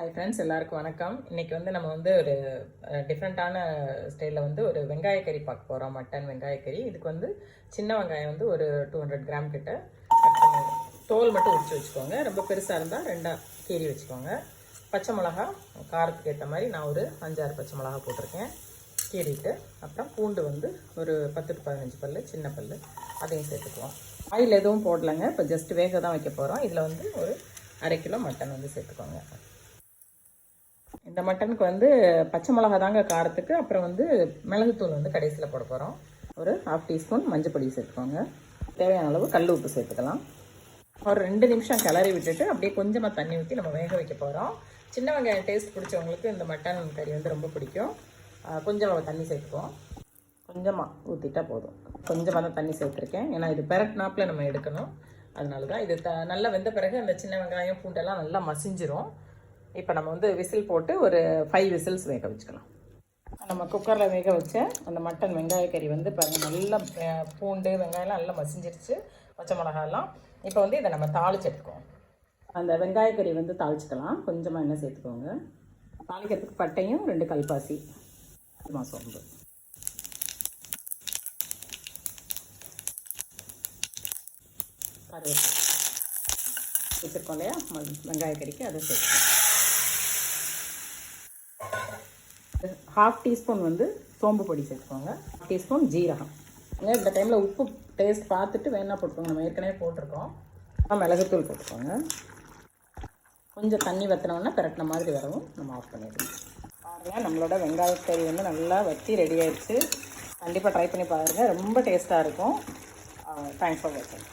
Hi friends எல்லாருக்கும் வணக்கம். இன்றைக்கி வந்து நம்ம வந்து ஒரு டிஃப்ரெண்ட்டான ஸ்டைலில் வந்து ஒரு வெங்காய கறி பார்க்க போகிறோம் மட்டன் வெங்காயக்கறி இதுக்கு வந்து சின்ன வெங்காயம் வந்து ஒரு டூ ஹண்ட்ரட் கிராம் கிட்ட தோல் மட்டும் உரிச்சு வச்சுக்கோங்க. ரொம்ப பெருசாக இருந்தால் ரெண்டாக கீறி வச்சுக்கோங்க. பச்சை மிளகா காரத்துக்கு ஏற்ற மாதிரி நான் ஒரு அஞ்சாறு பச்சை மிளகா போட்டிருக்கேன். கீறிட்டு அப்புறம் பூண்டு வந்து ஒரு பத்து டு பதினஞ்சு பல் சின்ன பல் அதையும் சேர்த்துக்குவோம். ஆயில் எதுவும் போடலைங்க. இப்போ ஜஸ்ட் வேக தான் வைக்க போகிறோம் இதில் வந்து ஒரு அரை கிலோ மட்டன் வந்து சேர்த்துக்கோங்க. இந்த மட்டனுக்கு வந்து பச்சை மிளகா தாங்க காரத்துக்கு அப்புறம் வந்து மிளகுத்தூள் வந்து கடைசியில் போட போகிறோம் ஒரு ஹாஃப் டீஸ்பூன் மஞ்சப்பொடி சேர்த்துக்கோங்க. தேவையான அளவு கல் உப்பு சேர்த்துக்கலாம். ஒரு ரெண்டு நிமிஷம் கிளறி விட்டுட்டு அப்படியே கொஞ்சமாக தண்ணி ஊற்றி நம்ம வேக வைக்க போகிறோம் சின்ன வெங்காயம் டேஸ்ட் பிடிச்சவங்களுக்கு இந்த மட்டன் கறி வந்து ரொம்ப பிடிக்கும். கொஞ்சம் தண்ணி சேர்த்துக்குவோம். கொஞ்சமாக ஊற்றிட்டா போதும். கொஞ்சமாக தான் தண்ணி சேர்த்துருக்கேன். ஏன்னா இது பெரட்னாப்பில் நம்ம எடுக்கணும். அதனால தான் இது த நல்லா வெந்த பிறகு அந்த சின்ன வெங்காயம் பூண்டெல்லாம் நல்லா மசிஞ்சிரும். இப்போ நம்ம வந்து விசில் போட்டு ஒரு ஃபைவ் விசில்ஸ் வேக வச்சுக்கலாம். நம்ம குக்கரில் வேக வச்ச அந்த மட்டன் வெங்காய கறி வந்து பாருங்கள் நல்லா பூண்டு வெங்காயம்லாம் நல்லா மசிஞ்சிருச்சு பச்சை மிளகாலாம் இப்போ வந்து இதை நம்ம தாளிச்சு எடுத்துக்குவோம் அந்த வெங்காய கறி வந்து தாளிச்சுக்கலாம். கொஞ்சமாக எண்ணெய் சேர்த்துக்கோங்க. தாளிக்கிறதுக்கு பட்டையும் ரெண்டு கல்பாசி சோம்பு. கருவேப்பிலை. வச்சுருக்கோம் இல்லையா? ம- வெங்காய கறிக்கு அதை சேர்த்துக்கோங்க ஹாஃப் டீஸ்பூன் வந்து சோம்பு பொடி சேர்த்துக்கோங்க. ஹாஃப் டீஸ்பூன் ஜீரகம். ஏன்னா இந்த டைமில் உப்பு டேஸ்ட் பார்த்துட்டு வேணா போட்டுக்கோங்க. நம்ம ஏற்கனவே போட்டிருக்கோம். மிளகுத்தூள் போட்டுக்கோங்க. கொஞ்சம் தண்ணி வற்றினோன்னா பிரட்டின மாதிரி வரவும் நம்ம ஆஃப் பண்ணிடுவோம் பாருங்கள் நம்மளோட வெங்காயக்கறி வந்து நல்லா வற்றி ரெடி ஆயிடுச்சு. கண்டிப்பாக ட்ரை பண்ணி பாருங்கள் ரொம்ப டேஸ்ட்டாக இருக்கும். தேங்க்ஸ் ஃபார் வாட்சிங்